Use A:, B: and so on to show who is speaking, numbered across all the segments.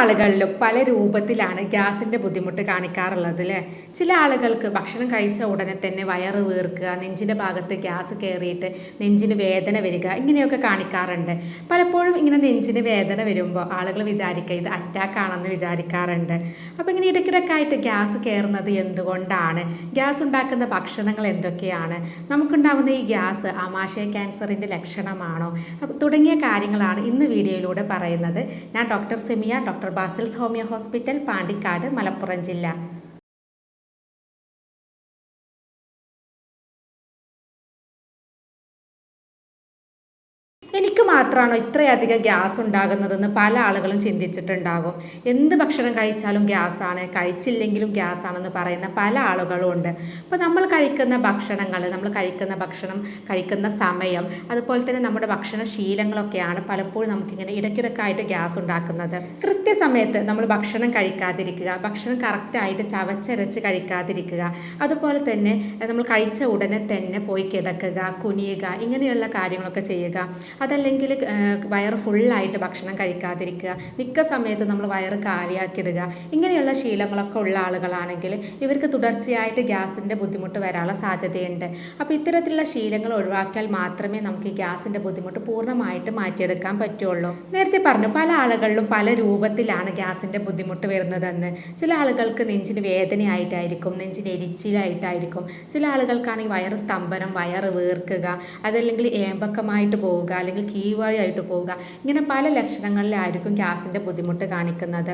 A: ആളുകളിലും പല രൂപത്തിലാണ് ഗ്യാസിന്റെ ബുദ്ധിമുട്ട് കാണിക്കാറുള്ളത് അല്ലേ? ചില ആളുകൾക്ക് ഭക്ഷണം കഴിച്ച ഉടനെ തന്നെ വയറ് വീർക്കുക നെഞ്ചിന്റെ ഭാഗത്ത് ഗ്യാസ് കയറിയിട്ട് നെഞ്ചിന് വേദന വരിക ഇങ്ങനെയൊക്കെ കാണിക്കാറുണ്ട്. പലപ്പോഴും ഇങ്ങനെ നെഞ്ചിന് വേദന വരുമ്പോൾ ആളുകൾ വിചാരിക്കുക ഇത് അറ്റാക്ക് ആണെന്ന് വിചാരിക്കാറുണ്ട്. അപ്പോൾ ഇങ്ങനെ ഇടയ്ക്കിടയ്ക്ക് ആയിട്ട് ഗ്യാസ് കയറുന്നത് എന്തുകൊണ്ടാണ്? ഗ്യാസ് ഉണ്ടാക്കുന്ന ഭക്ഷണങ്ങൾ എന്തൊക്കെയാണ്? നമുക്കുണ്ടാകുന്ന ഈ ഗ്യാസ് ആമാശയ ക്യാൻസറിന്റെ ലക്ഷണമാണോ? തുടങ്ങിയ കാര്യങ്ങളാണ് ഇന്ന് വീഡിയോയിലൂടെ പറയുന്നത്. ഞാൻ doctor Semiya doctor Basils homeo hospital Pandikkad Malappuram ജില്ല. മാത്രമാണോ ഇത്രയധികം ഗ്യാസ് ഉണ്ടാകുന്നതെന്ന് പല ആളുകളും ചിന്തിച്ചിട്ടുണ്ടാകും. എന്ത് ഭക്ഷണം കഴിച്ചാലും ഗ്യാസാണ് കഴിച്ചില്ലെങ്കിലും ഗ്യാസാണെന്ന് പറയുന്ന പല ആളുകളും ഉണ്ട്. അപ്പോൾ നമ്മൾ കഴിക്കുന്ന ഭക്ഷണങ്ങൾ നമ്മൾ കഴിക്കുന്ന ഭക്ഷണം കഴിക്കുന്ന സമയം അതുപോലെ തന്നെ നമ്മുടെ ഭക്ഷണ ശീലങ്ങളൊക്കെയാണ് പലപ്പോഴും നമുക്കിങ്ങനെ ഇടയ്ക്കിടയ്ക്കായിട്ട് ഗ്യാസ് ഉണ്ടാക്കുന്നത്. കൃത്യസമയത്ത് നമ്മൾ ഭക്ഷണം കഴിക്കാതിരിക്കുക ഭക്ഷണം കറക്റ്റായിട്ട് ചവച്ചരച്ച് കഴിക്കാതിരിക്കുക അതുപോലെ തന്നെ നമ്മൾ കഴിച്ച ഉടനെ തന്നെ പോയി കിടക്കുക കുനിയുക ഇങ്ങനെയുള്ള കാര്യങ്ങളൊക്കെ ചെയ്യുക. അതല്ലെങ്കിൽ വയറ് ഫുള്ളായിട്ട് ഭക്ഷണം കഴിക്കാതിരിക്കുക മിക്ക സമയത്ത് നമ്മൾ വയറ് കാലിയാക്കിയിടുക ഇങ്ങനെയുള്ള ശീലങ്ങളൊക്കെ ഉള്ള ആളുകളാണെങ്കിൽ ഇവർക്ക് തുടർച്ചയായിട്ട് ഗ്യാസിന്റെ ബുദ്ധിമുട്ട് വരാനുള്ള സാധ്യതയുണ്ട്. അപ്പോൾ ഇത്തരത്തിലുള്ള ശീലങ്ങൾ ഒഴിവാക്കിയാൽ മാത്രമേ നമുക്ക് ഈ ഗ്യാസിന്റെ ബുദ്ധിമുട്ട് പൂർണമായിട്ട് മാറ്റിയെടുക്കാൻ പറ്റുള്ളൂ. നേരത്തെ പറഞ്ഞു പല ആളുകളിലും പല രൂപത്തിലാണ് ഗ്യാസിന്റെ ബുദ്ധിമുട്ട് വരുന്നതെന്ന്. ചില ആളുകൾക്ക് നെഞ്ചിന് വേദനയായിട്ടായിരിക്കും നെഞ്ചിന് എരിച്ചിലായിട്ടായിരിക്കും. ചില ആളുകൾക്കാണെങ്കിൽ വയറ് സ്തംഭനം വയറ് വീർക്കുക അതല്ലെങ്കിൽ ഏമ്പക്കമായിട്ട് പോവുക അല്ലെങ്കിൽ കീഴ്വാഴിയായിട്ട് പോവുക. ഇങ്ങനെ പല ലക്ഷണങ്ങളിലായിരിക്കും ഗ്യാസിന്റെ ബുദ്ധിമുട്ട് കാണിക്കുന്നത്.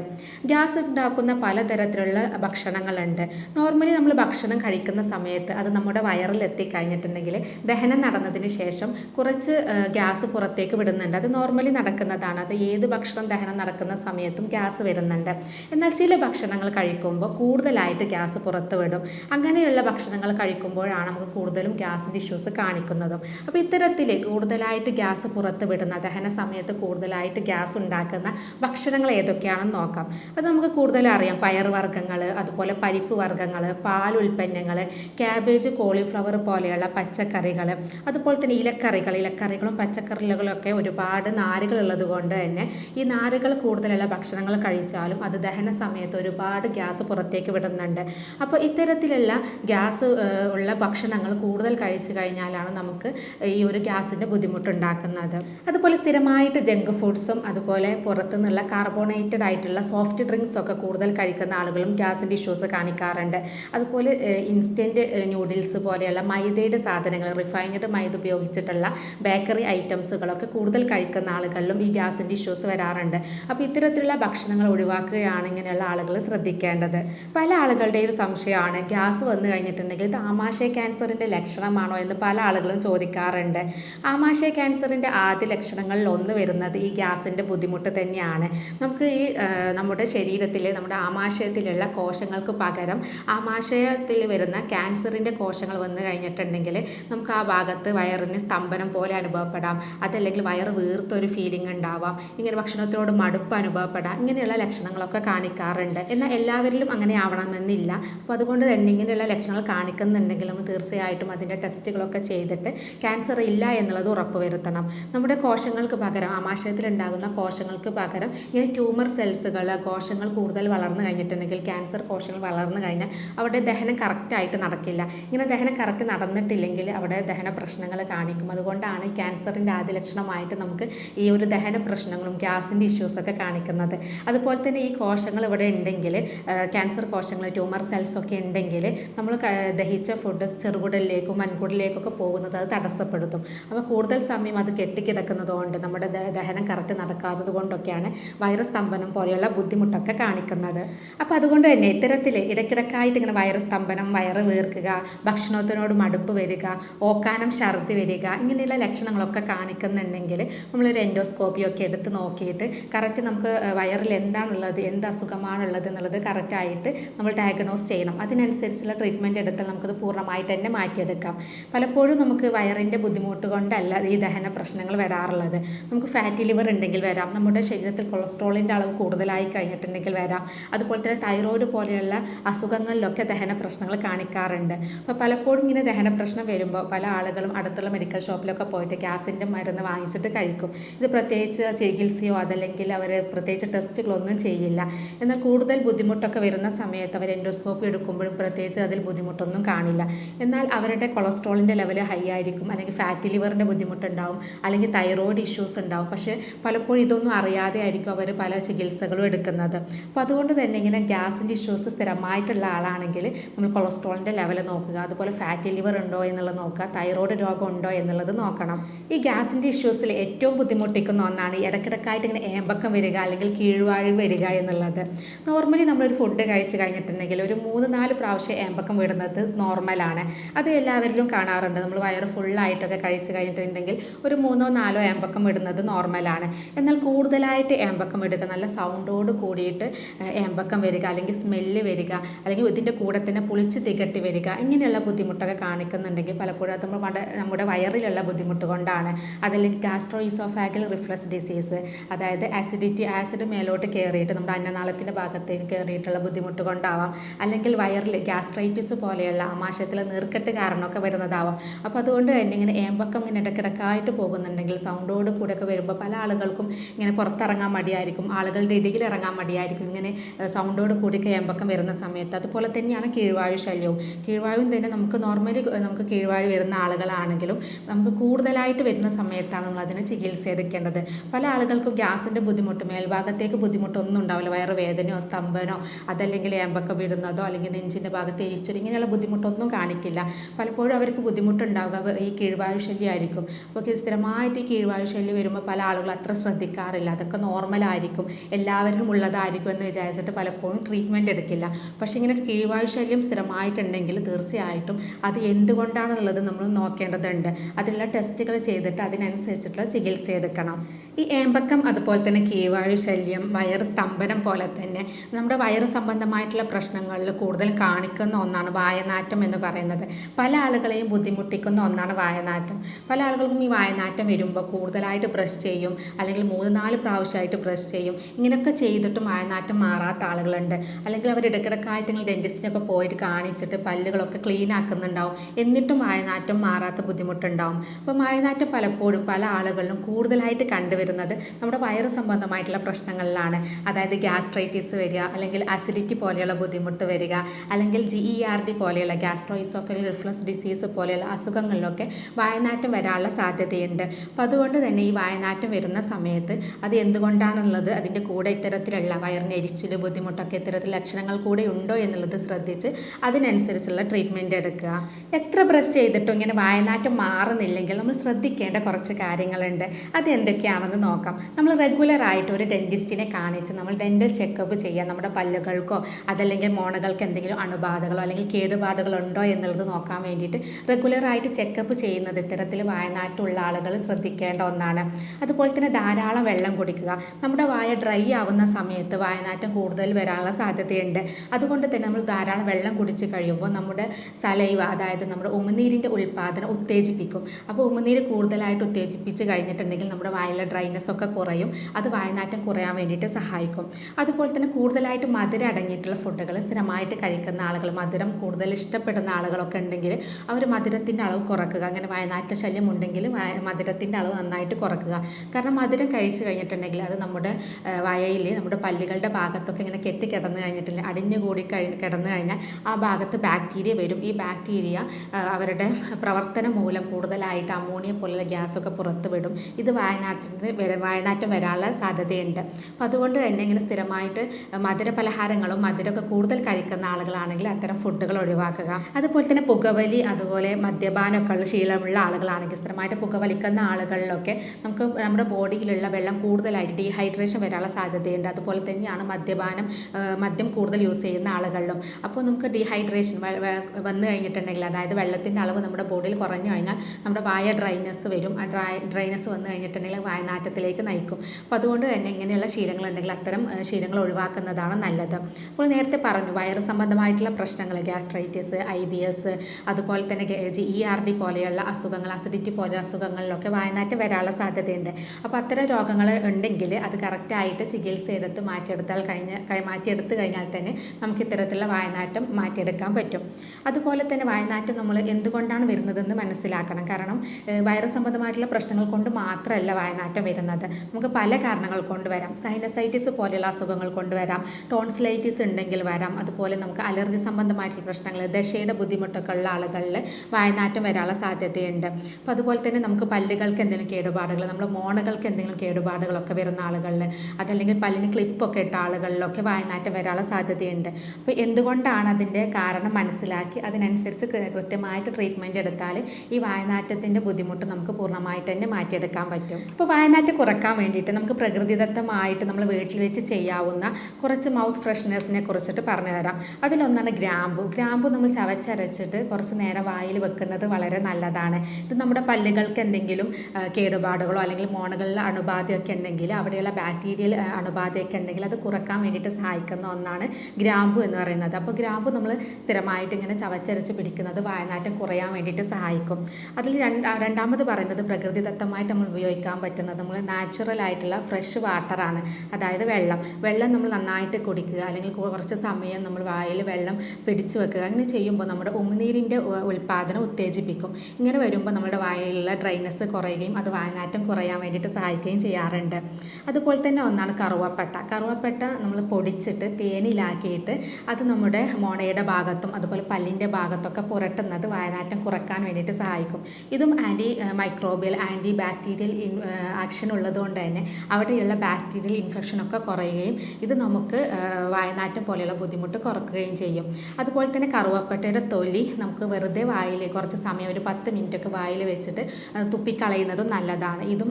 A: ഗ്യാസ് ഉണ്ടാക്കുന്ന പലതരത്തിലുള്ള ഭക്ഷണങ്ങളുണ്ട്. നോർമലി നമ്മൾ ഭക്ഷണം കഴിക്കുന്ന സമയത്ത് അത് നമ്മുടെ വയറിൽ എത്തിക്കഴിഞ്ഞിട്ടുണ്ടെങ്കിൽ ദഹനം നടന്നതിന് ശേഷം കുറച്ച് ഗ്യാസ് പുറത്തേക്ക് വിടുന്നുണ്ട്. അത് നോർമലി നടക്കുന്നതാണ്. അത് ഏത് ഭക്ഷണം ദഹനം നടക്കുന്ന സമയത്തും ഗ്യാസ് വരുന്നുണ്ട്. എന്നാൽ ചില ഭക്ഷണങ്ങൾ കഴിക്കുമ്പോൾ കൂടുതലായിട്ട് ഗ്യാസ് പുറത്ത് വിടും. അങ്ങനെയുള്ള ഭക്ഷണങ്ങൾ കഴിക്കുമ്പോഴാണ് നമുക്ക് കൂടുതലും ഗ്യാസിന്റെ ഇഷ്യൂസ് കാണിക്കുന്നതും. അപ്പോൾ ഇത്തരത്തിൽ കൂടുതലായിട്ട് ഗ്യാസ് പുറത്ത് വിടുന്ന ദഹന സമയത്ത് കൂടുതലായിട്ട് ഗ്യാസ് ഉണ്ടാക്കുന്ന ഭക്ഷണങ്ങൾ ഏതൊക്കെയാണെന്ന് നോക്കാം. അത് നമുക്ക് കൂടുതൽ അറിയാം. പയർ വർഗങ്ങൾ അതുപോലെ പരിപ്പ് വർഗങ്ങൾ പാൽ ഉൽപ്പന്നങ്ങൾ ക്യാബേജ് കോളിഫ്ലവർ പോലെയുള്ള പച്ചക്കറികൾ അതുപോലെ തന്നെ ഇലക്കറികൾ. ഇലക്കറികളും പച്ചക്കറികളൊക്കെ ഒരുപാട് നാരുകൾ ഉള്ളത് കൊണ്ട് തന്നെ ഈ നാരുകൾ കൂടുതലുള്ള ഭക്ഷണങ്ങൾ കഴിച്ചാലും അത് ദഹന സമയത്ത് ഒരുപാട് ഗ്യാസ് പുറത്തേക്ക് വിടുന്നുണ്ട്. അപ്പോൾ ഇത്തരത്തിലുള്ള ഗ്യാസ് ഉള്ള ഭക്ഷണങ്ങൾ കൂടുതൽ കഴിച്ചു കഴിഞ്ഞാലാണ് നമുക്ക് ഈ ഒരു ഗ്യാസിന്റെ ബുദ്ധിമുട്ടുണ്ടാക്കുന്നത്. അതുപോലെ സ്ഥിരമായിട്ട് ജങ്ക് ഫുഡ്സും അതുപോലെ പുറത്തുനിന്നുള്ള കാർബോണേറ്റഡ് ആയിട്ടുള്ള സോഫ്റ്റ് ഡ്രിങ്ക്സ് ഒക്കെ കൂടുതൽ കഴിക്കുന്ന ആളുകളും ഗ്യാസിന്റെ ഇഷ്യൂസ് കാണിക്കാറുണ്ട്. അതുപോലെ ഇൻസ്റ്റന്റ് ന്യൂഡിൽസ് പോലെയുള്ള മൈദയുടെ സാധനങ്ങൾ റിഫൈൻഡ് മൈദ ഉപയോഗിച്ചിട്ടുള്ള ബേക്കറി ഐറ്റംസുകളൊക്കെ കൂടുതൽ കഴിക്കുന്ന ആളുകളിലും ഈ ഗ്യാസിന്റെ ഇഷ്യൂസ് വരാറുണ്ട്. അപ്പോൾ ഇത്തരത്തിലുള്ള ഭക്ഷണങ്ങൾ ഒഴിവാക്കുകയാണ് ഇങ്ങനെയുള്ള ആളുകൾ ശ്രദ്ധിക്കേണ്ടത്. പല ആളുകളുടെ ഒരു സംശയമാണ് ഗ്യാസ് വന്നു കഴിഞ്ഞിട്ടുണ്ടെങ്കിൽ ഇത് ആമാശയ ക്യാൻസറിന്റെ ലക്ഷണമാണോ എന്ന് പല ആളുകളും ചോദിക്കാറുണ്ട്. ആമാശയ ക്യാൻസറിന്റെ ആദ്യ ലക്ഷണങ്ങളിൽ ഒന്ന് വരുന്നത് ഈ ഗ്യാസിന്റെ ബുദ്ധിമുട്ട് തന്നെയാണ്. നമുക്ക് ഈ നമ്മുടെ ശരീരത്തിൽ നമ്മുടെ ആമാശയത്തിലുള്ള കോശങ്ങൾക്ക് പകരം ആമാശയത്തിൽ വരുന്ന ക്യാൻസറിന്റെ കോശങ്ങൾ വന്നു കഴിഞ്ഞിട്ടുണ്ടെങ്കിൽ നമുക്ക് ആ ഭാഗത്ത് വയറിന് സ്തംഭനം പോലെ അനുഭവപ്പെടാം. അതല്ലെങ്കിൽ വയറ് വീർത്തൊരു ഫീലിംഗ് ഉണ്ടാവാം. ഇങ്ങനെ ഭക്ഷണത്തിനോട് മടുപ്പ് അനുഭവപ്പെടാം. ഇങ്ങനെയുള്ള ലക്ഷണങ്ങളൊക്കെ കാണിക്കാറുണ്ട്. എന്നാൽ എല്ലാവരിലും അങ്ങനെ ആവണമെന്നില്ല. അപ്പോൾ അതുകൊണ്ട് തന്നെ ഇങ്ങനെയുള്ള ലക്ഷണങ്ങൾ കാണിക്കുന്നുണ്ടെങ്കിൽ നമ്മൾ തീർച്ചയായിട്ടും അതിന്റെ ടെസ്റ്റുകളൊക്കെ ചെയ്തിട്ട് ക്യാൻസർ ഇല്ല എന്നുള്ളത് ഉറപ്പുവരുത്തണം. നമ്മുടെ കോശങ്ങൾക്ക് പകരം ആമാശയത്തിൽ ഉണ്ടാകുന്ന കോശങ്ങൾക്ക് പകരം ഇങ്ങനെ ട്യൂമർ സെൽസുകൾ കോശങ്ങൾ കൂടുതൽ വളർന്നു കഴിഞ്ഞിട്ടുണ്ടെങ്കിൽ ക്യാൻസർ കോശങ്ങൾ വളർന്നു കഴിഞ്ഞാൽ അവിടെ ദഹനം കറക്റ്റായിട്ട് നടക്കില്ല. ഇങ്ങനെ ദഹനം കറക്റ്റ് നടന്നിട്ടില്ലെങ്കിൽ അവിടെ ദഹന പ്രശ്നങ്ങൾ കാണിക്കും. അതുകൊണ്ടാണ് ക്യാൻസറിന്റെ ആദ്യ ലക്ഷണമായിട്ട് നമുക്ക് ഈ ഒരു ദഹന പ്രശ്നങ്ങളും ഗ്യാസിന്റെ ഇഷ്യൂസൊക്കെ കാണിക്കുന്നത്. അതുപോലെ തന്നെ ഈ കോശങ്ങൾ ഇവിടെ ഉണ്ടെങ്കിൽ ക്യാൻസർ കോശങ്ങൾ ട്യൂമർ സെൽസ് ഒക്കെ ഉണ്ടെങ്കിൽ നമ്മൾ ദഹിച്ച ഫുഡ് ചെറുകുടലിലേക്കും വൻകുടലിലേക്കൊക്കെ പോകുന്നത് അത് തടസ്സപ്പെടുത്തും. അപ്പോൾ കൂടുതൽ സമയം അത് കെട്ടിക്കിടക്കുന്നത് കൊണ്ട് നമ്മുടെ ദഹനം കറക്റ്റ് നടക്കാത്തത് കൊണ്ടൊക്കെയാണ് വൈറസ് സ്തംഭനം പോലെയുള്ള ബുദ്ധിമുട്ടൊക്കെ കാണിക്കുന്നത്. അപ്പോൾ അതുകൊണ്ട് തന്നെ ഇത്തരത്തിൽ ഇടയ്ക്കിടക്കായിട്ട് ഇങ്ങനെ വൈറസ് സ്തംഭനം വയറ് വീർക്കുക ഭക്ഷണത്തിനോട് മടുപ്പ് വരിക ഓക്കാനം ഛർദി വരിക ഇങ്ങനെയുള്ള ലക്ഷണങ്ങളൊക്കെ കാണിക്കുന്നുണ്ടെങ്കിൽ നമ്മളൊരു എൻഡോസ്കോപ്പിയൊക്കെ എടുത്ത് നോക്കിയിട്ട് കറക്റ്റ് നമുക്ക് വയറിൽ എന്താണുള്ളത് എന്ത് അസുഖമാണുള്ളത് എന്നുള്ളത് കറക്റ്റായിട്ട് നമ്മൾ ഡയഗ്നോസ് ചെയ്യണം. അതിനനുസരിച്ചുള്ള ട്രീറ്റ്മെന്റ് എടുത്താൽ നമുക്കത് പൂർണമായിട്ട് തന്നെ മാറ്റിയെടുക്കാം. പലപ്പോഴും നമുക്ക് വയറിന്റെ ബുദ്ധിമുട്ട് കൊണ്ടല്ല ഈ ദഹന പ്രശ്നങ്ങൾ വരാൻ വരാറുള്ളത്. നമുക്ക് ഫാറ്റി ലിവർ ഉണ്ടെങ്കിൽ വരാം. നമ്മുടെ ശരീരത്തിൽ കൊളസ്ട്രോളിന്റെ അളവ് കൂടുതലായി കഴിഞ്ഞിട്ടുണ്ടെങ്കിൽ വരാം. അതുപോലെ തന്നെ തൈറോയ്ഡ് പോലെയുള്ള അസുഖങ്ങളിലൊക്കെ ദഹന പ്രശ്നങ്ങൾ കാണിക്കാറുണ്ട്. അപ്പോൾ പലപ്പോഴും ഇങ്ങനെ ദഹന പ്രശ്നം വരുമ്പോൾ പല ആളുകളും അടുത്തുള്ള മെഡിക്കൽ ഷോപ്പിലൊക്കെ പോയിട്ട് ഗ്യാസിന്റെ മരുന്ന് വാങ്ങിച്ചിട്ട് കഴിക്കും. ഇത് പ്രത്യേകിച്ച് ചികിത്സയോ അതല്ലെങ്കിൽ അവർ പ്രത്യേകിച്ച് ടെസ്റ്റുകളൊന്നും ചെയ്യില്ല. എന്നാൽ കൂടുതൽ ബുദ്ധിമുട്ടൊക്കെ വരുന്ന സമയത്ത് അവർ എൻഡോസ്കോപ്പി എടുക്കുമ്പോഴും പ്രത്യേകിച്ച് അതിൽ ബുദ്ധിമുട്ടൊന്നും കാണില്ല. എന്നാൽ അവരുടെ കൊളസ്ട്രോളിന്റെ ലെവൽ ഹൈ ആയിരിക്കും. അല്ലെങ്കിൽ ഫാറ്റി ലിവറിന്റെ ബുദ്ധിമുട്ടുണ്ടാവും. അല്ലെങ്കിൽ തൈറോയ്ഡ് ഇഷ്യൂസ് ഉണ്ടാവും. പക്ഷേ പലപ്പോഴും ഇതൊന്നും അറിയാതെ ആയിരിക്കും അവർ പല ചികിത്സകളും എടുക്കുന്നത്. അപ്പോൾ അതുകൊണ്ട് തന്നെ ഇങ്ങനെ ഗ്യാസിന്റെ ഇഷ്യൂസ് സ്ഥിരമായിട്ടുള്ള ആളാണെങ്കിൽ നമ്മൾ കൊളസ്ട്രോളിന്റെ ലെവൽ നോക്കുക അതുപോലെ ഫാറ്റി ലിവർ ഉണ്ടോ എന്നുള്ളത് നോക്കുക തൈറോയ്ഡ് രോഗം ഉണ്ടോ എന്നുള്ളത് നോക്കണം. ഈ ഗ്യാസിന്റെ ഇഷ്യൂസിൽ ഏറ്റവും ബുദ്ധിമുട്ടിക്കുന്ന ഒന്നാണ് ഈ ഇടയ്ക്കിടക്കായിട്ട് ഇങ്ങനെ ഏമ്പക്കം വരിക അല്ലെങ്കിൽ കീഴ്വാഴ് വരിക എന്നുള്ളത്. നോർമലി നമ്മളൊരു ഫുഡ് കഴിച്ച് കഴിഞ്ഞിട്ടുണ്ടെങ്കിൽ ഒരു മൂന്ന് നാല് പ്രാവശ്യം ഏമ്പക്കം വിടുന്നത് നോർമലാണ് അത് എല്ലാവരിലും കാണാറുണ്ട്. നമ്മൾ വയറ് ഫുള്ളായിട്ടൊക്കെ കഴിച്ച് കഴിഞ്ഞിട്ടുണ്ടെങ്കിൽ ഒരു മൂന്നോ നാലോ ഏമ്പക്കം ഇടുന്നത് നോർമലാണ്. എന്നാൽ കൂടുതലായിട്ട് ഏമ്പക്കം എടുക്കുക നല്ല സൗണ്ടോട് കൂടിയിട്ട് ഏമ്പക്കം വരിക അല്ലെങ്കിൽ സ്മെല്ല് വരിക അല്ലെങ്കിൽ ഇതിന്റെ കൂടെ തന്നെ പുളിച്ച് തികട്ടി വരിക ഇങ്ങനെയുള്ള ബുദ്ധിമുട്ടൊക്കെ കാണിക്കുന്നുണ്ടെങ്കിൽ പലപ്പോഴും അത് നമ്മൾ വട- നമ്മുടെ വയറിലുള്ള ബുദ്ധിമുട്ട് കൊണ്ടാണ്. അതല്ലെങ്കിൽ ഗാസ്ട്രോ ഇസോഫാഗൽ റിഫ്ലക്സ് ഡിസീസ് അതായത് ആസിഡിറ്റി ആസിഡ് മേലോട്ട് കയറിയിട്ട് നമ്മുടെ അന്നനാളത്തിന്റെ ഭാഗത്തേക്ക് കയറിയിട്ടുള്ള ബുദ്ധിമുട്ട് കൊണ്ടാവാം. അല്ലെങ്കിൽ വയറിൽ ഗ്യാസ്ട്രൈറ്റിസ് പോലെയുള്ള ആമാശയത്തിലെ നീർക്കെട്ട് കാരണമൊക്കെ വരുന്നതാവാം. അപ്പോൾ അതുകൊണ്ട് തന്നെ ഇങ്ങനെ ഏമ്പക്കം ഇങ്ങനെ ഇടക്കിടക്കായിട്ട് പോകുന്നുണ്ടെങ്കിൽ സൗണ്ടോട് കൂടെയൊക്കെ വരുമ്പോൾ പല ആളുകൾക്കും ഇങ്ങനെ പുറത്തിറങ്ങാൻ മടിയായിരിക്കും. ആളുകളുടെ ഇടയിൽ ഇറങ്ങാൻ മടിയായിരിക്കും. ഇങ്ങനെ സൗണ്ടോട് കൂടിയൊക്കെ ഏമ്പക്കം വരുന്ന സമയത്ത് അതുപോലെ തന്നെയാണ് കീഴ്വാഴു ശല്യവും. കീഴ്വായും തന്നെ നമുക്ക് നോർമലി നമുക്ക് കീഴ്വാഴു വരുന്ന ആളുകളാണെങ്കിലും നമുക്ക് കൂടുതലായിട്ട് വരുന്ന സമയത്താണ് നമ്മൾ അതിന് ചികിത്സ എടുക്കേണ്ടത്. പല ആളുകൾക്കും ഗ്യാസിന്റെ ബുദ്ധിമുട്ട് മേൽഭാഗത്തേക്ക് ബുദ്ധിമുട്ടൊന്നും ഉണ്ടാവില്ല. വയറ് വേദനയോ സ്തംഭനോ അതല്ലെങ്കിൽ ഏമ്പക്കം വിടുന്നതോ അല്ലെങ്കിൽ നെഞ്ചിന്റെ ഭാഗത്ത് എരിച്ചൽ ഇങ്ങനെയുള്ള ബുദ്ധിമുട്ടൊന്നും കാണിക്കില്ല. പലപ്പോഴും അവർക്ക് ബുദ്ധിമുട്ടുണ്ടാവുക. ഈ കീഴ്വാഴു ശല്യമായിരിക്കും. അപ്പോൾ സ്ഥിരമായിട്ട് കീഴ്വായു ശല്യം വരുമ്പോൾ പല ആളുകൾ അത്ര ശ്രദ്ധിക്കാറില്ല. അതൊക്കെ നോർമലായിരിക്കും എല്ലാവരിലും ഉള്ളതായിരിക്കും എന്ന് വിചാരിച്ചിട്ട് പലപ്പോഴും ട്രീറ്റ്മെന്റ് എടുക്കില്ല. പക്ഷേ ഇങ്ങനെ കീഴ്വായു ശല്യം സ്ഥിരമായിട്ടുണ്ടെങ്കിൽ തീർച്ചയായിട്ടും അത് എന്തുകൊണ്ടാണെന്നുള്ളത് നമ്മൾ നോക്കേണ്ടതുണ്ട്. അതിനുള്ള ടെസ്റ്റുകൾ ചെയ്തിട്ട് അതിനനുസരിച്ചിട്ടുള്ള ചികിത്സ എടുക്കണം. ഈ ഏമ്പക്കം അതുപോലെ തന്നെ കീവാഴു ശല്യം വയറ് സ്തംഭനം പോലെ തന്നെ നമ്മുടെ വയറ് സംബന്ധമായിട്ടുള്ള പ്രശ്നങ്ങളിൽ കൂടുതൽ കാണിക്കുന്ന ഒന്നാണ് വായനാറ്റം എന്ന് പറയുന്നത്. പല ആളുകളെയും ബുദ്ധിമുട്ടിക്കുന്ന ഒന്നാണ് വായനാറ്റം. പല ആളുകൾക്കും ഈ വായനാറ്റം വരുമ്പോൾ കൂടുതലായിട്ട് ബ്രഷ് ചെയ്യും അല്ലെങ്കിൽ മൂന്ന് നാല് പ്രാവശ്യമായിട്ട് ബ്രഷ് ചെയ്യും. ഇങ്ങനെയൊക്കെ ചെയ്തിട്ടും വായനാറ്റം മാറാത്ത ആളുകളുണ്ട്. അല്ലെങ്കിൽ അവർ ഇടയ്ക്കിടക്കായിട്ട് നിങ്ങൾ ഡെന്റിസ്റ്റിനൊക്കെ പോയിട്ട് കാണിച്ചിട്ട് പല്ലുകളൊക്കെ ക്ലീൻ ആക്കുന്നുണ്ടാവും. എന്നിട്ടും വായനാറ്റം മാറാത്ത ബുദ്ധിമുട്ടുണ്ടാവും. അപ്പോൾ വായനാറ്റം പലപ്പോഴും പല ആളുകളിലും കൂടുതലായിട്ട് കണ്ടുവരുന്നത് നമ്മുടെ വയറ് സംബന്ധമായിട്ടുള്ള പ്രശ്നങ്ങളിലാണ്. അതായത് ഗ്യാസ്ട്രൈറ്റിസ് വരിക അല്ലെങ്കിൽ അസിഡിറ്റി പോലെയുള്ള ബുദ്ധിമുട്ട് വരിക അല്ലെങ്കിൽ ജി ഇ ആർ ഡി പോലെയുള്ള ഗ്യാസ്ട്രോ ഇസോഫൽ റിഫ്ലക്സ് ഡിസീസ് പോലെയുള്ള അസുഖങ്ങളിലൊക്കെ വായനാറ്റം വരാനുള്ള സാധ്യതയുണ്ട്. അപ്പോൾ അതുകൊണ്ട് തന്നെ ഈ വായനാറ്റം വരുന്ന സമയത്ത് അത് എന്തുകൊണ്ടാണുള്ളത് അതിന്റെ കൂടെ ഇത്തരത്തിലുള്ള വയറിന് എരിച്ചിൽ ബുദ്ധിമുട്ടൊക്കെ ഇത്തരത്തിൽ ലക്ഷണങ്ങൾ കൂടെ ഉണ്ടോ എന്നുള്ളത് ശ്രദ്ധിച്ച് അതിനനുസരിച്ചുള്ള ട്രീറ്റ്മെന്റ് എടുക്കുക. എത്ര ബ്രഷ് ചെയ്തിട്ടും ഇങ്ങനെ വായനാറ്റം മാറുന്നില്ലെങ്കിൽ നമ്മൾ ശ്രദ്ധിക്കേണ്ട കുറച്ച് കാര്യങ്ങളുണ്ട്. അത് എന്തൊക്കെയാണെന്ന് നോക്കാം. നമ്മൾ റെഗുലർ ആയിട്ട് ഒരു ഡെന്റിസ്റ്റിനെ കാണിച്ച് നമ്മൾ ഡെന്റൽ ചെക്കപ്പ് ചെയ്യുക നമ്മുടെ പല്ലുകൾക്കോ അതല്ലെങ്കിൽ മോണകൾക്ക് എന്തെങ്കിലും അണുബാധകളോ അല്ലെങ്കിൽ കേടുപാടുകളോ ഉണ്ടോ എന്നുള്ളത് നോക്കാൻ വേണ്ടിയിട്ട് റെഗുലറായിട്ട് ചെക്കപ്പ് ചെയ്യുന്നത് ഇത്തരത്തിൽ വായനാറ്റമുള്ള ആളുകൾ ശ്രദ്ധിക്കേണ്ട ഒന്നാണ്. അതുപോലെ തന്നെ ധാരാളം വെള്ളം കുടിക്കുക. നമ്മുടെ വായ ഡ്രൈ ആവുന്ന സമയത്ത് വായനാറ്റം കൂടുതൽ വരാനുള്ള സാധ്യതയുണ്ട്. അതുകൊണ്ട് തന്നെ നമ്മൾ ധാരാളം വെള്ളം കുടിച്ച് കഴിയുമ്പോൾ നമ്മുടെ സലൈവ അതായത് നമ്മുടെ ഉമിനീരിന്റെ ഉൽപ്പാദനം ഉത്തേജിപ്പിക്കും. അപ്പോൾ ഉമിനീര് കൂടുതലായിട്ട് ഉത്തേജിപ്പിച്ച് കഴിഞ്ഞിട്ടുണ്ടെങ്കിൽ നമ്മുടെ വായിലെ ഡ്രൈനെസ് ഒക്കെ കുറയും. അത് വായനാറ്റം കുറയാൻ വേണ്ടിയിട്ട് സഹായിക്കും. അതുപോലെ തന്നെ കൂടുതലായിട്ട് മധുരം അടങ്ങിയിട്ടുള്ള ഫുഡുകൾ സ്ഥിരമായിട്ട് കഴിക്കുന്ന ആളുകൾ മധുരം കൂടുതൽ ഇഷ്ടപ്പെടുന്ന ആളുകളൊക്കെ ഉണ്ടെങ്കിൽ അവർ മധുരത്തിന്റെ അളവ് കുറക്കുക. അങ്ങനെ വയനാറ്റ ശല്യം ഉണ്ടെങ്കിൽ മധുരത്തിന്റെ അളവ് നന്നായിട്ട് കുറക്കുക. കാരണം മധുരം കഴിച്ചു കഴിഞ്ഞിട്ടുണ്ടെങ്കിൽ അത് നമ്മുടെ വയയിൽ നമ്മുടെ പല്ലുകളുടെ ഭാഗത്തൊക്കെ ഇങ്ങനെ കെട്ടി കിടന്നു കഴിഞ്ഞിട്ടില്ല അടിഞ്ഞു കൂടി കഴിഞ്ഞ് കിടന്നു കഴിഞ്ഞാൽ ആ ഭാഗത്ത് ബാക്ടീരിയ വരും. ഈ ബാക്ടീരിയ അവരുടെ പ്രവർത്തനം മൂലം കൂടുതലായിട്ട് അമോണിയ പോലുള്ള ഗ്യാസൊക്കെ പുറത്ത് വിടും ഇത് വയനാട്ടിന് വര- വയനാറ്റം വരാനുള്ള സാധ്യതയുണ്ട്. അപ്പോൾ അതുകൊണ്ട് തന്നെ ഇങ്ങനെ സ്ഥിരമായിട്ട് മധുര പലഹാരങ്ങളും മധുരമൊക്കെ കൂടുതൽ കഴിക്കുന്ന ആളുകളാണെങ്കിൽ അത്തരം ഫുഡുകൾ ഒഴിവാക്കുക. അതുപോലെ തന്നെ പുകവലി അതുപോലെ മദ്യപാനമൊക്കെ ഉള്ള ശീലമുള്ള ആളുകളാണെങ്കിൽ സ്ഥിരമായിട്ട് പുകവലിക്കുന്ന ആളുകളിലൊക്കെ നമുക്ക് നമ്മുടെ ബോഡിയിലുള്ള വെള്ളം കൂടുതലായിട്ട് ഡീഹൈഡ്രേഷൻ വരാനുള്ള സാധ്യതയുണ്ട്. അതുപോലെ തന്നെയാണ് മദ്യപാനം മദ്യം കൂടുതൽ യൂസ് ചെയ്യുന്ന ആളുകളിലും. അപ്പോൾ നമുക്ക് ഡീഹൈഡ്രേഷൻ വന്നു കഴിഞ്ഞിട്ടുണ്ടെങ്കിൽ അതായത് വെള്ളത്തിന്റെ അളവ് നമ്മുടെ ബോഡിയിൽ കുറഞ്ഞു കഴിഞ്ഞാൽ നമ്മുടെ വായ ഡ്രൈനെസ് വരും. ആ ഡ്രൈ ഡ്രൈനെസ് വന്നു കഴിഞ്ഞിട്ടുണ്ടെങ്കിൽ വായനാറ്റം വായനാറ്റത്തിലേക്ക് നയിക്കും. അപ്പോൾ അതുകൊണ്ട് തന്നെ ഇങ്ങനെയുള്ള ശീലങ്ങളുണ്ടെങ്കിൽ അത്തരം ശീലങ്ങൾ ഒഴിവാക്കുന്നതാണ് നല്ലത്. അപ്പോൾ നേരത്തെ പറഞ്ഞു വയറ് സംബന്ധമായിട്ടുള്ള പ്രശ്നങ്ങൾ ഗ്യാസ്ട്രൈറ്റിസ് ഐ ബി എസ് അതുപോലെ തന്നെ ഇ ആർ ഡി പോലെയുള്ള അസുഖങ്ങൾ അസിഡിറ്റി പോലെയുള്ള അസുഖങ്ങളിലൊക്കെ വായനാറ്റം വരാനുള്ള സാധ്യതയുണ്ട്. അപ്പോൾ അത്തരം രോഗങ്ങൾ ഉണ്ടെങ്കിൽ അത് കറക്റ്റായിട്ട് ചികിത്സ എടുത്ത് മാറ്റിയെടുത്താൽ കഴിഞ്ഞ കഴി- മാറ്റിയെടുത്ത് കഴിഞ്ഞാൽ തന്നെ നമുക്ക് ഇത്തരത്തിലുള്ള വായനാറ്റം മാറ്റിയെടുക്കാൻ പറ്റും. അതുപോലെ തന്നെ വായനാറ്റം നമ്മൾ എന്തുകൊണ്ടാണ് വരുന്നതെന്ന് മനസ്സിലാക്കണം. കാരണം വയറ് സംബന്ധമായിട്ടുള്ള പ്രശ്നങ്ങൾ കൊണ്ട് മാത്രമല്ല വായനാറ്റം വരുന്നത്. നമുക്ക് പല കാരണങ്ങൾ കൊണ്ടുവരാം. സൈനസൈറ്റിസ് പോലെയുള്ള അസുഖങ്ങൾ കൊണ്ടുവരാം. ടോൺസിലൈറ്റിസ് ഉണ്ടെങ്കിൽ വരാം. അതുപോലെ നമുക്ക് അലർജി സംബന്ധമായിട്ടുള്ള പ്രശ്നങ്ങൾ ദശയുടെ ബുദ്ധിമുട്ടൊക്കെ ഉള്ള ആളുകളിൽ വായനാറ്റം വരാനുള്ള സാധ്യതയുണ്ട്. അപ്പോൾ അതുപോലെ തന്നെ നമുക്ക് പല്ലുകൾക്ക് എന്തെങ്കിലും കേടുപാടുകൾ നമ്മുടെ മോണകൾക്ക് എന്തെങ്കിലും കേടുപാടുകളൊക്കെ വരുന്ന ആളുകളിൽ അതല്ലെങ്കിൽ പല്ലിന് ക്ലിപ്പൊക്കെ ഇട്ട ആളുകളിലൊക്കെ വായനാറ്റം വരാനുള്ള സാധ്യതയുണ്ട്. അപ്പോൾ എന്തുകൊണ്ടാണ് അതിന്റെ കാരണം മനസ്സിലാക്കി അതിനനുസരിച്ച് കൃത്യമായിട്ട് ട്രീറ്റ്മെന്റ് എടുത്താൽ ഈ വായനാറ്റത്തിന്റെ ബുദ്ധിമുട്ട് നമുക്ക് പൂർണമായിട്ട് തന്നെ മാറ്റിയെടുക്കാൻ പറ്റും. ഇപ്പോൾ വായനാറ്റം കുറയ്ക്കാൻ വേണ്ടിയിട്ട് നമുക്ക് പ്രകൃതിദത്തമായിട്ട് നമ്മൾ വീട്ടിൽ വെച്ച് ചെയ്യാവുന്ന കുറച്ച് മൗത്ത് ഫ്രഷ്നേഴ്സിനെ കുറിച്ചിട്ട് പറഞ്ഞു തരാം. അതിലൊന്നാണ് ഗ്രാമ്പു. ഗ്രാമ്പു നമ്മൾ ചവച്ചരച്ചിട്ട് കുറച്ച് നേരം വായിൽ വെക്കുന്നത് വളരെ നല്ലതാണ്. ഇത് നമ്മുടെ പല്ലുകൾക്ക് എന്തെങ്കിലും കേടുപാടുകളോ അല്ലെങ്കിൽ മോണകളിൽ അണുബാധയൊക്കെ ഉണ്ടെങ്കിൽ അവിടെയുള്ള ബാക്ടീരിയൽ അണുബാധയൊക്കെ ഉണ്ടെങ്കിൽ അത് കുറയ്ക്കാൻ വേണ്ടിയിട്ട് സഹായിക്കുന്ന ഒന്നാണ് ഗ്രാമ്പു എന്ന് പറയുന്നത്. അപ്പോൾ ഗ്രാമ്പു നമ്മൾ സ്ഥിരമായിട്ട് ഇങ്ങനെ ചവച്ചരച്ച് പിടിക്കുന്നത് വായനാറ്റം കുറയാൻ വേണ്ടിയിട്ട് സഹായിക്കും. അതിൽ രണ്ട് രണ്ടാമത് പറയുന്നത് പ്രകൃതിദത്തമായിട്ട് നമ്മൾ ഉപയോഗിക്കാൻ പറ്റുന്നത് നമ്മൾ നാച്ചുറൽ ആയിട്ടുള്ള ഫ്രഷ് വാട്ടറാണ് അതായത് വെള്ളം. വെള്ളം നമ്മൾ നന്നായിട്ട് കുടിക്കുക അല്ലെങ്കിൽ കുറച്ച് സമയം നമ്മൾ വായിൽ വെള്ളം പിടിച്ചു വെക്കുക. അങ്ങനെ ചെയ്യുമ്പോൾ നമ്മുടെ ഉമിനീരിന്റെ ഉൽപ്പാദനം ഉത്തേജിപ്പിക്കും. ഇങ്ങനെ വരുമ്പോൾ നമ്മുടെ വായിലുള്ള ഡ്രൈനസ് കുറയുകയും അത് വായനാറ്റം കുറയാൻ വേണ്ടിയിട്ട് സഹായിക്കുകയും ചെയ്യാറുണ്ട്. അതുപോലെ തന്നെ ഒന്നാണ് കറുവപ്പട്ട. കറുവപ്പട്ട നമ്മൾ പൊടിച്ചിട്ട് തേനിലാക്കിയിട്ട് അത് നമ്മുടെ മോണയുടെ ഭാഗത്തും അതുപോലെ പല്ലിന്റെ ഭാഗത്തൊക്കെ പുരട്ടുന്നത് വായനാറ്റം കുറയ്ക്കാൻ വേണ്ടിയിട്ട് സഹായിക്കും. ഇതും anti microbial anti bacterial action ഉള്ളതുകൊണ്ട് തന്നെ അവിടെയുള്ള ബാക്ടീരിയൽ ഇൻഫെക്ഷനൊക്കെ കുറയുകയും ഇത് നമുക്ക് വായനാറ്റം പോലെയുള്ള ബുദ്ധിമുട്ട് കുറക്കുകയും ചെയ്യും. അതുപോലെ തന്നെ കറുവപ്പട്ടയുടെ തൊലി നമുക്ക് വെറുതെ വായിൽ കുറച്ച് സമയം ഒരു പത്ത് മിനിറ്റൊക്കെ വായിൽ വെച്ചിട്ട് തുപ്പിക്കളയുന്നതും നല്ലതാണ്. ഇതും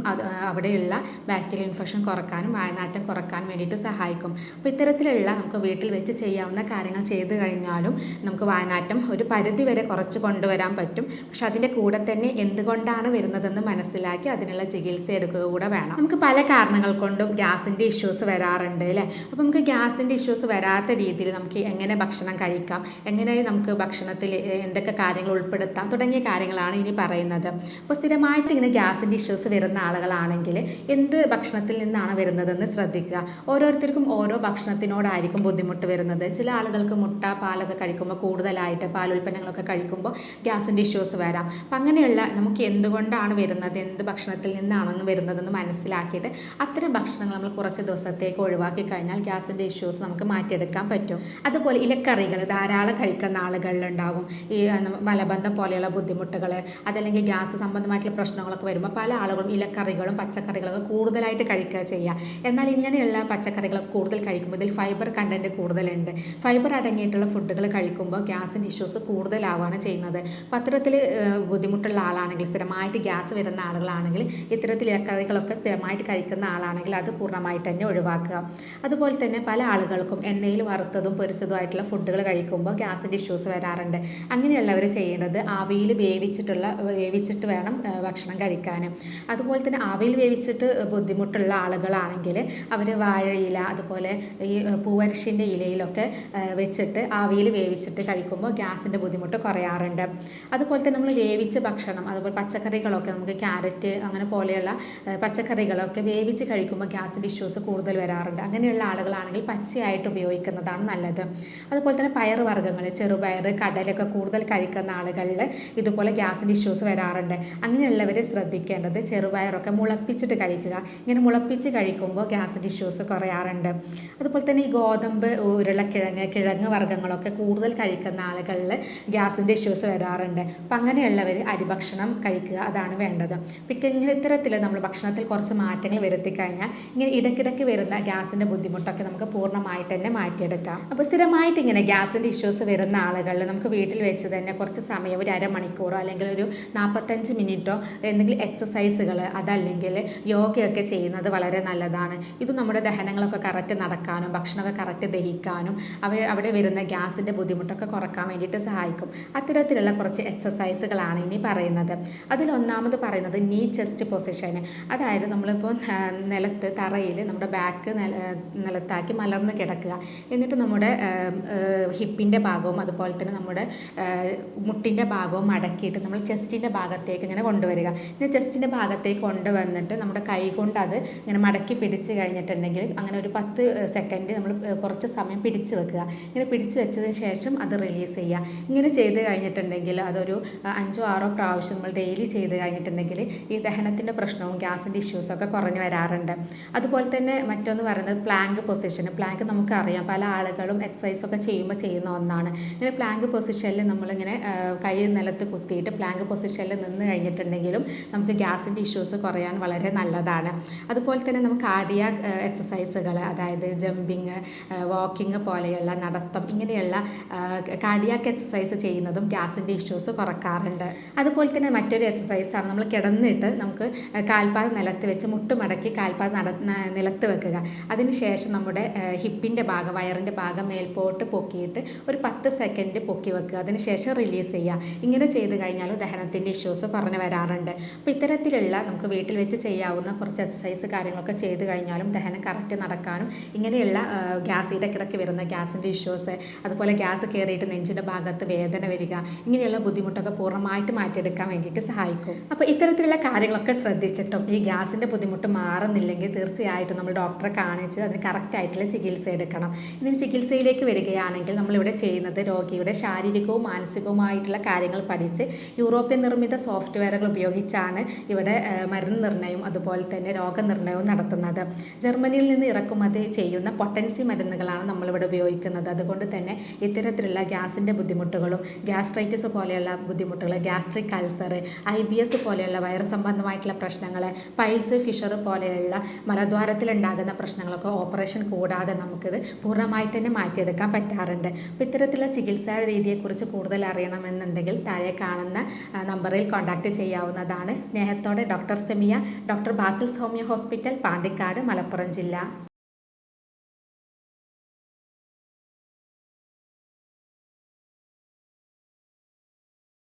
A: അവിടെയുള്ള ബാക്ടീരിയൽ ഇൻഫെക്ഷൻ കുറക്കാനും വായനാറ്റം കുറയ്ക്കാൻ വേണ്ടിയിട്ട് സഹായിക്കും. അപ്പോൾ ഇത്തരത്തിലുള്ള നമുക്ക് വീട്ടിൽ വെച്ച് ചെയ്യാവുന്ന കാര്യങ്ങൾ ചെയ്തു കഴിഞ്ഞാലും നമുക്ക് വായനാറ്റം ഒരു പരിധി വരെ കുറച്ച് കൊണ്ടുവരാൻ പറ്റും. പക്ഷെ അതിന്റെ കൂടെ തന്നെ എന്തുകൊണ്ടാണ് വരുന്നതെന്ന് മനസ്സിലാക്കി അതിനുള്ള ചികിത്സ എടുക്കുക കൂടെ വേണം. നമുക്ക് പല കാരണങ്ങൾ കൊണ്ടും ഗ്യാസിന്റെ ഇഷ്യൂസ് വരാറുണ്ട് അല്ലേ? അപ്പോൾ നമുക്ക് ഗ്യാസിന്റെ ഇഷ്യൂസ് വരാത്ത രീതിയിൽ നമുക്ക് എങ്ങനെ ഭക്ഷണം കഴിക്കാം? എങ്ങനെ നമുക്ക് ഭക്ഷണത്തിൽ എന്തൊക്കെ കാര്യങ്ങൾ ഉൾപ്പെടുത്താം? തുടങ്ങിയ കാര്യങ്ങളാണ് ഇനി പറയുന്നത്. അപ്പോൾ സ്ഥിരമായിട്ട് ഇങ്ങനെ ഗ്യാസിന്റെ ഇഷ്യൂസ് വരുന്ന ആളുകളാണെങ്കിൽ എന്ത് ഭക്ഷണത്തിൽ നിന്നാണ് വരുന്നതെന്ന് ശ്രദ്ധിക്കുക. ഓരോരുത്തർക്കും ഓരോ ഭക്ഷണത്തിനോടായിരിക്കും ബുദ്ധിമുട്ട് വരുന്നത്. ചില ആളുകൾക്ക് മുട്ട പാലൊക്കെ കഴിക്കുമ്പോൾ കൂടുതലായിട്ട് പാലുൽപ്പന്നങ്ങളൊക്കെ കഴിക്കുമ്പോൾ ഗ്യാസിന്റെ ഇഷ്യൂസ് വരാം. അപ്പം അങ്ങനെയുള്ള നമുക്ക് എന്തുകൊണ്ടാണ് വരുന്നത്? എന്ത് ഭക്ഷണത്തിൽ നിന്നാണെന്ന് വരുന്നതെന്ന് മനസ്സിലാക്കിയിട്ട് അത്തരം ഭക്ഷണങ്ങൾ നമ്മൾ കുറച്ച് ദിവസത്തേക്ക് ഒഴിവാക്കി കഴിഞ്ഞാൽ ഗ്യാസിന്റെ ഇഷ്യൂസ് നമുക്ക് മാറ്റിയെടുക്കാൻ പറ്റും. അതുപോലെ ഇലക്കറികൾ ധാരാളം കഴിക്കുന്ന ആളുകളിലുണ്ടാകും ഈ മലബന്ധം പോലെയുള്ള ബുദ്ധിമുട്ടുകൾ അതല്ലെങ്കിൽ ഗ്യാസ് സംബന്ധമായിട്ടുള്ള പ്രശ്നങ്ങളൊക്കെ വരുമ്പോൾ പല ആളുകളും ഇലക്കറികളും പച്ചക്കറികളൊക്കെ കൂടുതലായിട്ട് കഴിക്കുക ചെയ്യുക. എന്നാൽ ഇങ്ങനെയുള്ള പച്ചക്കറികളൊക്കെ കൂടുതൽ കഴിക്കുമ്പോൾ ഇതിൽ ഫൈബർ കണ്ടന്റ് കൂടുതലുണ്ട്. ഫൈബർ അടങ്ങിയിട്ടുള്ള ഫുഡുകൾ കഴിക്കുമ്പോൾ ഗ്യാസിന്റെ ഇഷ്യൂസ് കൂടുതലാവുകയാണ് ചെയ്യുന്നത്. പത്രത്തിൽ ബുദ്ധിമുട്ടുള്ള ആളാണെങ്കിൽ സ്ഥിരമായിട്ട് ഗ്യാസ് വരുന്ന ആളുകളാണെങ്കിൽ ഇത്തരത്തിൽ ഇലക്കറികളൊക്കെ സ്ഥിരമായിട്ട് കഴിക്കുന്ന ആളാണെങ്കിൽ അത് പൂർണമായിട്ട് തന്നെ ഒഴിവാക്കുക. അതുപോലെ തന്നെ പല ആളുകൾക്കും എണ്ണയിൽ വറുത്തതും പൊരിച്ചതുമായിട്ടുള്ള ഫുഡുകൾ കഴിക്കുമ്പോൾ ഗ്യാസിന്റെ ഇഷ്യൂസ് വരാറുണ്ട്. അങ്ങനെയുള്ളവർ ചെയ്യേണ്ടത് ആവിയിൽ വേവിച്ചിട്ടുള്ള വേവിച്ചിട്ട് വേണം ഭക്ഷണം കഴിക്കാൻ. അതുപോലെ തന്നെ ആവിയിൽ വേവിച്ചിട്ട് ബുദ്ധിമുട്ടുള്ള ആളുകളാണെങ്കിൽ അവർ വാഴയില അതുപോലെ ഈ പൂവരശിന്റെ ഇലയിലൊക്കെ വെച്ചിട്ട് ആവിയിൽ വേവിച്ചിട്ട് കഴിക്കുമ്പോൾ ഗ്യാസിന്റെ ബുദ്ധിമുട്ട് കുറയാറുണ്ട്. അതുപോലെ തന്നെ നമ്മൾ വേവിച്ച ഭക്ഷണം അതുപോലെ പച്ചക്കറികളൊക്കെ നമുക്ക് ക്യാരറ്റ് അങ്ങനെ പോലെയുള്ള പച്ചക്കറികളൊക്കെ വേവിച്ച് കഴിക്കുമ്പോൾ ഗ്യാസിന്റെ ഇഷ്യൂസ് കൂടുതൽ വരാറുണ്ട്. അങ്ങനെയുള്ള ആളുകളാണെങ്കിൽ പച്ചയായിട്ട് ഉപയോഗിക്കുന്നതാണ് നല്ലത്. അതുപോലെ തന്നെ പയർ വർഗങ്ങൾ ചെറുപയർ കടലൊക്കെ കൂടുതൽ കഴിക്കുന്ന ആളുകളിൽ ഇതുപോലെ ഗ്യാസിന്റെ ഇഷ്യൂസ് വരാറുണ്ട്. അങ്ങനെയുള്ളവർ ശ്രദ്ധിക്കേണ്ടത് ചെറുപയറൊക്കെ മുളപ്പിച്ചിട്ട് കഴിക്കുക. ഇങ്ങനെ മുളപ്പിച്ച് കഴിക്കുമ്പോൾ ഗ്യാസിന്റെ ഇഷ്യൂസ് കുറയാറുണ്ട്. അതുപോലെ തന്നെ ഈ ഗോതമ്പ് ഉരുളക്കിഴങ്ങ് കിഴങ്ങ് വർഗങ്ങളൊക്കെ കൂടുതൽ കഴിക്കുന്ന ആളുകളിൽ ഗ്യാസിന്റെ ഇഷ്യൂസ് വരാറുണ്ട്. അപ്പം അങ്ങനെയുള്ളവർ അരിഭക്ഷണം കഴിക്കുക അതാണ് വേണ്ടത്. ഇപ്പം ഇങ്ങനെ ഇത്തരത്തിൽ നമ്മൾ ഭക്ഷണത്തിൽ കുറച്ച് മാറ്റങ്ങൾ വരുത്തി കഴിഞ്ഞാൽ ഇങ്ങനെ ഇടയ്ക്കിടയ്ക്ക് വരുന്ന ഗ്യാസിന്റെ ബുദ്ധിമുട്ടൊക്കെ നമുക്ക് പൂർണമായിട്ട് തന്നെ മാറ്റിയെടുക്കാം. അപ്പോൾ സ്ഥിരമായിട്ട് ഇങ്ങനെ ഗ്യാസിന്റെ ഇഷ്യൂസ് വരുന്ന ആളുകളിൽ നമുക്ക് വീട്ടിൽ വെച്ച് തന്നെ കുറച്ച് സമയം ഒരു അരമണിക്കൂറോ അല്ലെങ്കിൽ ഒരു നാൽപ്പത്തഞ്ച് മിനിറ്റോ എന്തെങ്കിലും എക്സസൈസുകൾ അതല്ലെങ്കിൽ യോഗയൊക്കെ ചെയ്യുന്നത് വളരെ നല്ലതാണ്. ഇത് നമ്മുടെ ദഹനങ്ങളൊക്കെ കറക്റ്റ് നടക്കാനും ഭക്ഷണമൊക്കെ കറക്റ്റ് ദഹിക്കാനും അവ അവിടെ വരുന്ന ഗ്യാസിന്റെ ബുദ്ധിമുട്ടൊക്കെ കുറയ്ക്കാൻ വേണ്ടിയിട്ട് സഹായിക്കും. അത്തരത്തിലുള്ള കുറച്ച് എക്സസൈസുകളാണ് ഇനി പറയുന്നത്. അതിലൊന്നാമത് പറയുന്നത് നീ ചെസ്റ്റ് പൊസിഷൻ അതായത് നമ്മളിപ്പോൾ നിലത്ത് തറയിൽ നമ്മുടെ ബാക്ക് നില നിലത്താക്കി മലർന്ന് കിടക്കുക. എന്നിട്ട് നമ്മുടെ ഹിപ്പിന്റെ ഭാഗവും അതുപോലെ തന്നെ നമ്മുടെ മുട്ടിന്റെ ഭാഗവും മടക്കിയിട്ട് നമ്മൾ ചെസ്റ്റിന്റെ ഭാഗത്തേക്ക് ഇങ്ങനെ കൊണ്ടുവരിക. പിന്നെ ചെസ്റ്റിന്റെ ഭാഗത്തേക്ക് കൊണ്ടുവന്നിട്ട് നമ്മുടെ കൈ കൊണ്ട് അത് ഇങ്ങനെ മടക്കി പിടിച്ച് കഴിഞ്ഞിട്ടുണ്ടെങ്കിൽ അങ്ങനെ ഒരു പത്ത് സെക്കൻഡ് നമ്മൾ കുറച്ച് സമയം പിടിച്ചു വെക്കുക. ഇങ്ങനെ പിടിച്ചു വെച്ചതിന് ശേഷം അത് റിലീസ് ചെയ്യുക. ഇങ്ങനെ ചെയ്ത് കഴിഞ്ഞിട്ടുണ്ടെങ്കിൽ അതൊരു അഞ്ചോ ആറോ പ്രാവശ്യം നമ്മൾ ഡെയിലി ചെയ്ത് കഴിഞ്ഞിട്ടുണ്ടെങ്കിൽ ഈ ദഹനത്തിന്റെ പ്രശ്നവും ഗ്യാസിന്റെ ഇഷ്യൂസൊക്കെ കുറഞ്ഞു വരാറുണ്ട്. അതുപോലെ തന്നെ മറ്റൊന്ന് പറയുന്നത് പ്ലാങ്ക് പൊസിഷൻ പ്ലാങ്ക് നമുക്കറിയാം. പല ആളുകളും എക്സസൈസ് ഒക്കെ ചെയ്യുമ്പോൾ ചെയ്യുന്ന ഒന്നാണ്. ഇങ്ങനെ പ്ലാങ്ക് പൊസിഷനിൽ നമ്മളിങ്ങനെ കൈ നിലത്ത് കുത്തിയിട്ട് പ്ലാങ്ക് പൊസിഷനിൽ നിന്ന് കഴിഞ്ഞിട്ടുണ്ടെങ്കിലും നമുക്ക് ഗ്യാസിന്റെ ഇഷ്യൂസ് കുറയാൻ വളരെ നല്ലതാണ്. അതുപോലെ തന്നെ നമുക്ക് ആടിയ എക്സസൈസുകൾ അതായത് ജമ്പിങ് വാക്കിംഗ് പോലെയുള്ള നടത്തം ഇങ്ങനെയുള്ള കാർഡിയാക്ക് എക്സസൈസ് ചെയ്യുന്നതും ഗ്യാസിന്റെ ഇഷ്യൂസ് കുറക്കാറുണ്ട്. അതുപോലെ തന്നെ മറ്റൊരു എക്സസൈസാണ് നമ്മൾ കിടന്നിട്ട് നമുക്ക് നിലത്ത് വെച്ച് മുട്ടുമടക്കി കാൽപാദ നട നിലത്ത് വെക്കുക. അതിനുശേഷം നമ്മുടെ ഹിപ്പിന്റെ ഭാഗം വയറിന്റെ ഭാഗം മേൽപോട്ട് പൊക്കിയിട്ട് ഒരു പത്ത് സെക്കൻഡ് പൊക്കി വെക്കുക. അതിനുശേഷം റിലീസ് ചെയ്യുക. ഇങ്ങനെ ചെയ്ത് കഴിഞ്ഞാൽ ദഹനത്തിന്റെ ഇഷ്യൂസ് കുറഞ്ഞു വരാറുണ്ട്. അപ്പോൾ ഇത്തരത്തിലുള്ള നമുക്ക് വീട്ടിൽ വെച്ച് ചെയ്യാവുന്ന കുറച്ച് എക്സസൈസ് കാര്യങ്ങളൊക്കെ ചെയ്ത് കഴിഞ്ഞാലും ദഹനം കറക്റ്റ് നടക്കാനും ഇങ്ങനെയുള്ള ഗ്യാസ് ഇടയ്ക്കിടയ്ക്ക് വരുന്ന ഗ്യാസിന്റെ ഇഷ്യൂസ് അതുപോലെ ഗ്യാസ് കയറിയിട്ട് നെഞ്ചിന്റെ ഭാഗത്ത് വേദന വരിക ഇങ്ങനെയുള്ള ബുദ്ധിമുട്ടൊക്കെ പൂർണമായിട്ട് മാറ്റിയെടുക്കാൻ വേണ്ടിയിട്ട് സഹായിക്കും. അപ്പോൾ ഇത്തരത്തിലുള്ള കാര്യങ്ങളൊക്കെ ശ്രദ്ധിച്ചിട്ടും ഈ ഗ്യാസിന്റെ ബുദ്ധിമുട്ട് മാറുന്നില്ലെങ്കിൽ തീർച്ചയായിട്ടും നമ്മൾ ഡോക്ടറെ കാണിച്ച് അതിന് കറക്റ്റായിട്ടുള്ള ചികിത്സ എടുക്കണം. ഇതിന് ചികിത്സയിലേക്ക് വരികയാണെങ്കിൽ നമ്മളിവിടെ ചെയ്യുന്നത് രോഗിയുടെ ശാരീരികവും മാനസികവുമായിട്ടുള്ള കാര്യങ്ങൾ പഠിച്ച് യൂറോപ്യൻ നിർമ്മിത സോഫ്റ്റ്വെയറുകൾ ഉപയോഗിച്ചാണ് ഇവിടെ മരുന്ന് നിർണയവും അതുപോലെ തന്നെ രോഗനിർണയവും നടത്തുന്നത്. ജർമ്മനിയിൽ നിന്ന് ഇറക്കുമതി ചെയ്യുന്ന പൊട്ടൻസി മരുന്നുകളാണ് നമ്മളിവിടെ ഉപയോഗിക്കുന്നത്. അതുകൊണ്ട് തന്നെ ഇത്തരത്തിലുള്ള ഗ്യാസിന്റെ ബുദ്ധിമുട്ടുകളും ഗ്യാസ്ട്രൈറ്റിസ് പോലെയുള്ള ബുദ്ധിമുട്ടുകൾ gastric ulcer I B S പോലെയുള്ള വയറ് സംബന്ധമായിട്ടുള്ള പ്രശ്നങ്ങൾ പൈൽസ് ഫിഷർ പോലെയുള്ള മലദ്വാരത്തിലുണ്ടാകുന്ന പ്രശ്നങ്ങളൊക്കെ ഓപ്പറേഷൻ കൂടാതെ നമുക്കിത് പൂർണമായി തന്നെ മാറ്റിയെടുക്കാൻ പറ്റാറുണ്ട്. അപ്പോൾ ഇത്തരത്തിലുള്ള ചികിത്സാ രീതിയെക്കുറിച്ച് കൂടുതൽ അറിയണമെന്നുണ്ടെങ്കിൽ താഴെ കാണുന്ന നമ്പറിൽ കോൺടാക്റ്റ് ചെയ്യാവുന്നതാണ്. സ്നേഹത്തോടെ doctor Semiya doctor Basil Soumya hospital Pandikkad Malappuram ജില്ല.